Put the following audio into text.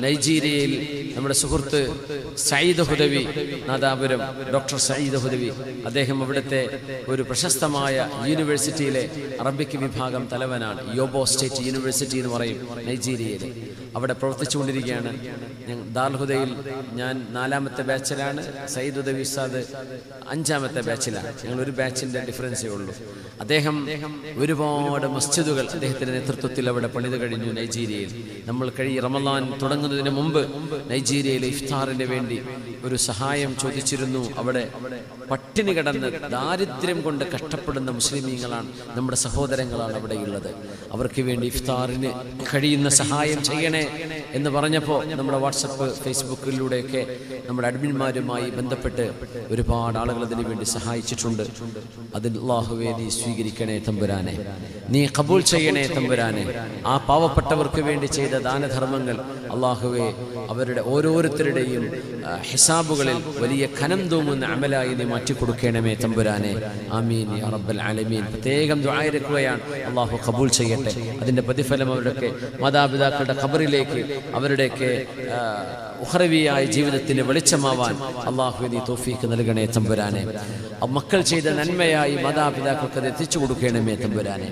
നൈജീരിയയിൽ നമ്മുടെ സുഹൃത്ത് സയ്യിദ് ഹുദവി നാദാപുരം ഡോക്ടർ സയ്യിദ് ഹുദവി. അദ്ദേഹം അവിടുത്തെ ഒരു പ്രശസ്തമായ യൂണിവേഴ്സിറ്റിയിലെ അറബിക് വിഭാഗം തലവനാണ്. യോബോ സ്റ്റേറ്റ് യൂണിവേഴ്സിറ്റി എന്ന് പറയും നൈജീരിയയിൽ. അവിടെ പ്രവർത്തിച്ചുകൊണ്ടിരിക്കുകയാണ്. ഞങ്ങൾ ദാൽഹുദയിൽ ഞാൻ നാലാമത്തെ ബാച്ചിലാണ്. സയ്യിദ് ഹുദവി സാദ് അഞ്ചാമത്തെ ബാച്ചിലാണ്. ഞങ്ങൾ ഒരു ബാച്ചിന്റെ ഡിഫറൻസേ ഉള്ളൂ. അദ്ദേഹം ഒരുപാട് മസ്ജിദുകൾ അദ്ദേഹത്തിന്റെ നേതൃത്വത്തിൽ അവിടെ പണിത് കഴിഞ്ഞു നൈജീരിയയിൽ. നമ്മൾ കഴി റമദാൻ തുടങ്ങുന്നതിന് മുമ്പ് നൈജീരിയയിലെ ഇഫ്താറിന് വേണ്ടി ഒരു സഹായം ചോദിച്ചിരുന്നു. അവിടെ പട്ടിണി കിടന്ന് ദാരിദ്ര്യം കൊണ്ട് കഷ്ടപ്പെടുന്ന മുസ്ലിമീങ്ങളാണ് നമ്മുടെ സഹോദരങ്ങളാണ് അവിടെയുള്ളത് അവർക്ക് വേണ്ടി ഇഫ്താറിന് കഴിയുന്ന സഹായം ചെയ്യണേ എന്ന് പറഞ്ഞപ്പോൾ നമ്മുടെ വാട്സപ്പ് ഫേസ്ബുക്കിലൂടെയൊക്കെ നമ്മുടെ അഡ്മിന്മാരുമായി ബന്ധപ്പെട്ട് ഒരുപാട് ആളുകൾ അതിനു വേണ്ടി സഹായിച്ചിട്ടുണ്ട്. അതിൽ നീ സ്വീകരിക്കണേ തമ്പുരാനെ. നീ കബൂൾ ചെയ്യണേ തമ്പുരാനെ. ആ പാവപ്പെട്ടവർക്ക് വേണ്ടി ചെയ്ത ദാനധർമ്മങ്ങൾ അള്ളാഹുവെ അവരുടെ ഓരോരുത്തരുടെയും ഹിസാബുകളിൽ വലിയ ഖനം തൂങ്ങുന്ന അമലായി നീ മാറ്റിക്കൊടുക്കണമേ തമ്പുരാനെ. ആമീൻ റബ്ബൽ ആലമീൻ. പ്രത്യേകം ദുആയിരക്കുകയാണ് അള്ളാഹു കബൂൽ ചെയ്യട്ടെ. അതിന്റെ പ്രതിഫലം അവരുടെയൊക്കെ മാതാപിതാക്കളുടെ ഖബറിലേക്ക് അവരുടെയൊക്കെ ഉഹറവിയായ ജീവിതത്തിന് വെളിച്ചമാവാൻ അള്ളാഹു നീ തോഫീക്ക് നൽകണേ തമ്പുരാനെ. മക്കൾ ചെയ്ത നന്മയായി മാതാപിതാക്കൾക്ക് അത് എത്തിച്ചു കൊടുക്കണമേ തമ്പുരാനെ.